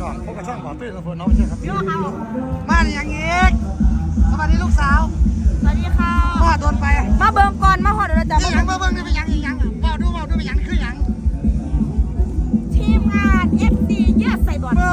พี่น้องพบกับช่องบ่อตื้นกับเพื่อนน้องไม่ใช่ครับพี่ว่าเขามานี่ยังอีกสวัสดีลูกสาวสวัสดีค่ะพ่อโดนไปมาเบิ่งก่อนมาหอดเดี๋ยวเราจะนี่ยังมาเบิ่งนี่ไปยังอีกยังบอกดูบอกดูไปยังคือยังทีมงาน FC เยอะใส่บอลโอ้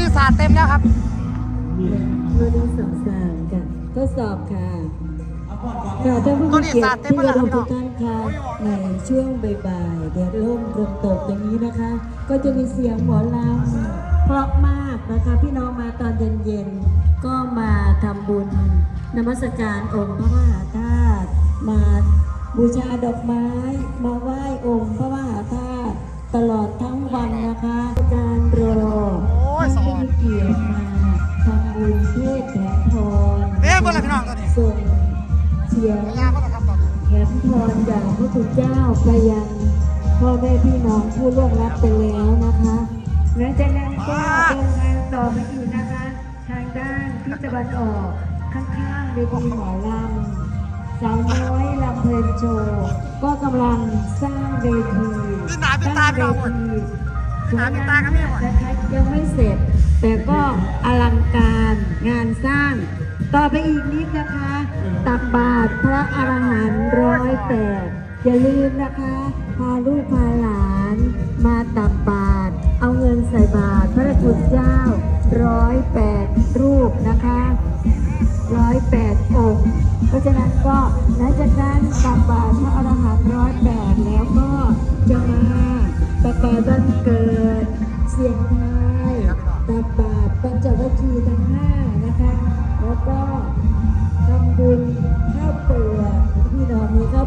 นนี้สาดเต็มแล้วครับมาดูสองสามค่ะทดสอบค่ะค่ะท่านผู้ตัวมีนี้เกียรสาดติเต็มที่แล้วเราครับทุกท่านค่ะในช่วงบ่ายๆแดดร่มลมตกอย่างนี้นะคะ ก็จะมีเสียงหมอลำเพราะมากนะคะพี่น้องมาตอนเย็นๆก็มาทำบุญนมัสการองค์พระมหาธาตุมาบูชาดอกไม้มาไหว้ ไปยังพ่อแม่พี่น้องผู้ล่วงลับไปแล้วนะคะหลังจากนั้นก็เดินทางต่อไปอีกนะคะ ทางด้านทิศตะวันออกข้างๆเวทีหมอลำสาวน้อยลำเพลินโชว์ก็กำลังสร้างเวทีนี่หนาเป็นตาพี่น้องหมดสวยหาเป็นตางากัมบพี่หมดนะคะยังไม่เสร็จ แต่ก็อลังการงานสร้าง ต่อไปอีกนิดนะคะ ตักบาตรพระอรหันต์ร้อยแปด อย่าลืมนะคะ พาลูกพาหลานมาตักบาตรเอาเงินใส่บาตรพระคุณเจ้าร้อยแปดรูปนะคะร้อยแปดองค์เพราะฉะนั้นก็หลังจากนั้นตักบาตรพระอรหันต์ร้อยแปดแล้วก็จะมาประกาศวันเกิดเสียงไทยตักบาตรปัญจวัคคีย์ทั้งห้านะคะ แล้วก็ทำบุญข้าวเปลือก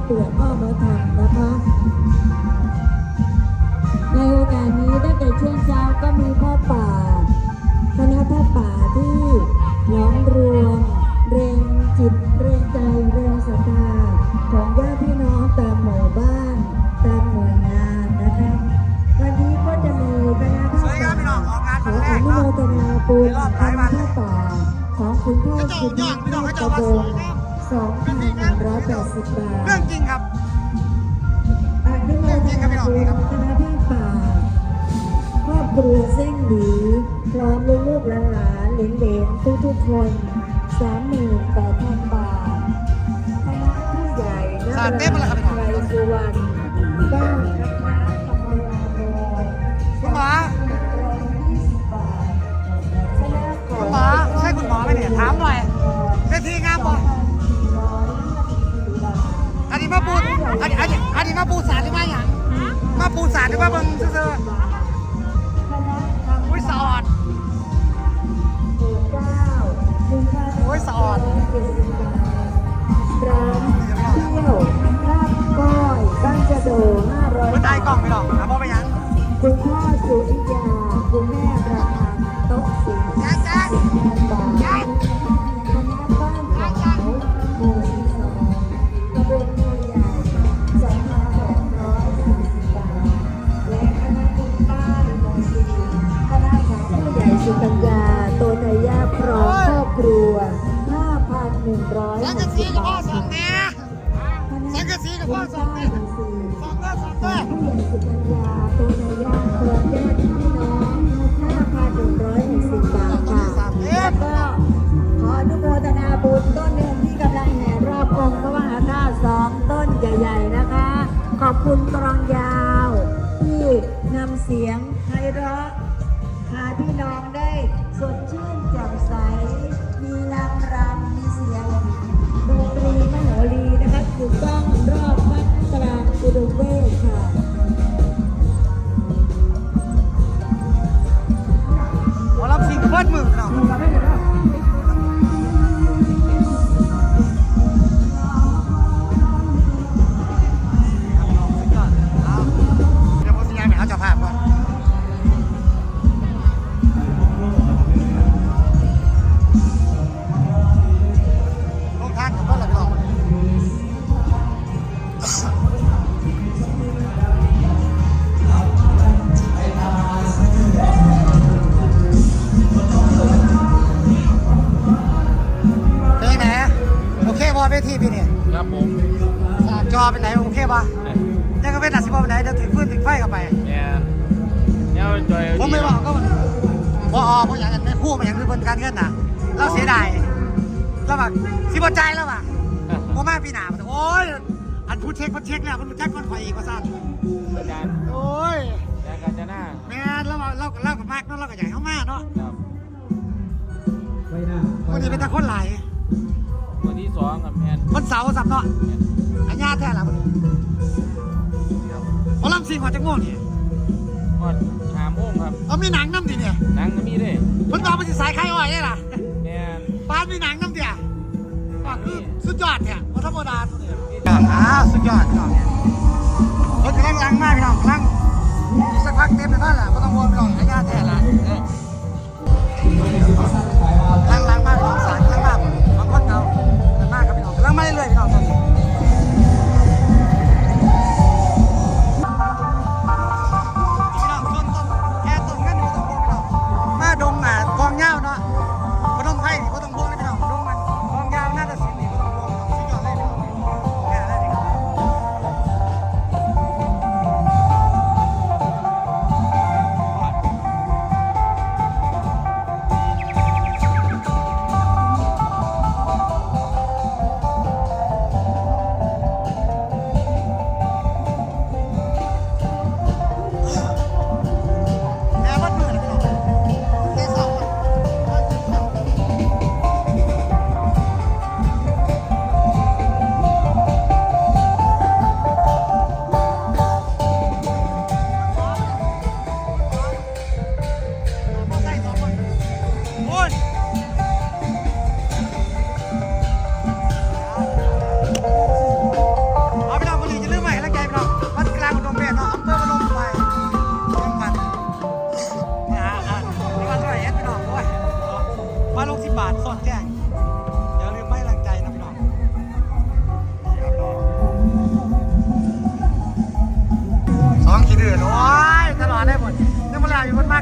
เปลือกนพ่อมาทำนะคะ ในโอกาสนี้ตั้งแต่ช่วงเช้าก็มีพ่อป่า คณะพ่อป่าที่ล้อมรวม เรงจิต เรงใจ เรงศรัทธาของญาติพี่น้องตามหมู่บ้านตามหน่วยงานนะคะวันนี้ก็จะมีคณะพ่อป่าขออนุโมทนาปูนคณะพ่อป่าของคุณพ่อคุณแม่ตะโก 2,180 บาทเรื่องจริงครับเรื่องจริงครับพี่น้องครับห้าป่าครอบครัวเส้นหนีพร้อมลูกๆหลานเลนเหลนๆทุกๆคน38,000 บาทคณะผู้ใหญ่สารเต้มาแล้วครับพี่น้อง นี้อันนี้อันนี้มาปูสาดหรือมาหยังมาปูสาดหรือมาเบิ่งซื่อคณะทำๆอุ้ยสะออดหมู่เก้าหนึ่งพันโอ้ยสะออดเจ็ดสิบบาทร้านเที่ยวลาบก้อยบ้านจะโดห้าร้อยมันได้กล่องไปหรอก หนึ่งร้อยสังกะสีกับพ่อสองแม่สังกะสีกับพ่อสองแม่สองแม่สองแม่ผู้หญ่สุกัญญาโตนายาพร้อมญาติพี่น้องห้าพันหนึ่งร้อยหกสิบบาทค่ะแล้วก็ขออนุโมทนาบุญต้นหนึ่งที่กำลังแห่รอบองค์พระมหาธาตุสองต้นใหญ่ ๆนะคะ ขอบคุณกรองยาว ที่นำเสียงไพเราะพาพี่น้องได้ จอเป็นไหนโอเคป่ะยังก็เป็นอัดสิบเป็นไหนเดี๋ยวถึงพื้นถึงไฟเข้าไปเนี่ยเนี่ยจอยผมไม่บอกก็มันพออเพราะอย่างนั้นไม่พูดมาอย่างคือเป็นการเงินน่ะเราเสียดายเราแบบสิบใจายแล้วว่ะโมมาปีหนาโอ้ยอันพูดเช็คพูดเช็คแล้วมันแจ็คมันไฟอีกว่าสั้นอาจารย์โอ้ยอาจารย์กาญจนาแม่นเราเราเรากับมากเนาะเรากับใหญ่เข้ามาเนาะครับวันนี้เป็นตะคนหลายวันที่สองกับแมนวันเสาร์สับเนาะ อันญาแท้ละมันหมอลำซิงหัวจะง่วงนี่ก็หาโมงครับเอามีหนังน้ำดิเนี่ยหนังก็มีเลยเพิ่นบอกมันสิสายไข่อ้อยได้ล่ะแมนป้านมีหนังน้ำเดียก็คือสุดยอดเนี่ยวัฒนธรรมดาตัวเนี่ยอ้าวสุดยอดพี่น้อ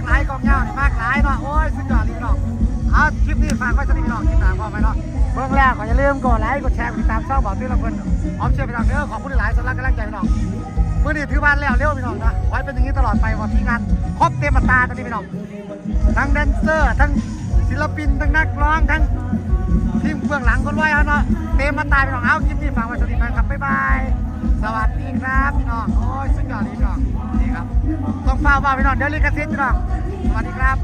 าแล้วอยู่บนมากหลายกองยาเนี่ยมากหลายเนาะโอ้ยสุดยอดเลยพี่น้องเอาคลิปนี้ฝากไว้สักนิดพี่น้องคลิปหน้าพอไหมเนาะเบื้องแรกก็อย่าลืมกดไลค์กดแชร์กดติดตามช่องบอกตื้อละเพิ่นอ้อมเชียร์พี่น้องเด้อขอบคุณหลายสำหรับกำลังใจพี่น้องเมื่อนี้ถือบ้านแล้วเร็วพี่น้องนะไว้เป็นอย่างนี้ตลอดไปวันที่งานครบเต็มตาตอนนี้พี่น้องทั้งแดนเซอร์ ทั้งศิลปินทั้งนักร้องทั้ง ทีมเบื้องหลังคนไว้เขาเนาะเต็มมาตราพี่น้องเอาคลิปนี้ฝากไว้สวัสดีครับบ๊ายบายสวัสดีครับพี่น้องโอ้ยสุดยอดเลยพี่น้องนี่ครับต้องฝ้าว่าพี่น้องเดี๋ยวลิขสิทธิ์พี่น้องสวัสดีครับ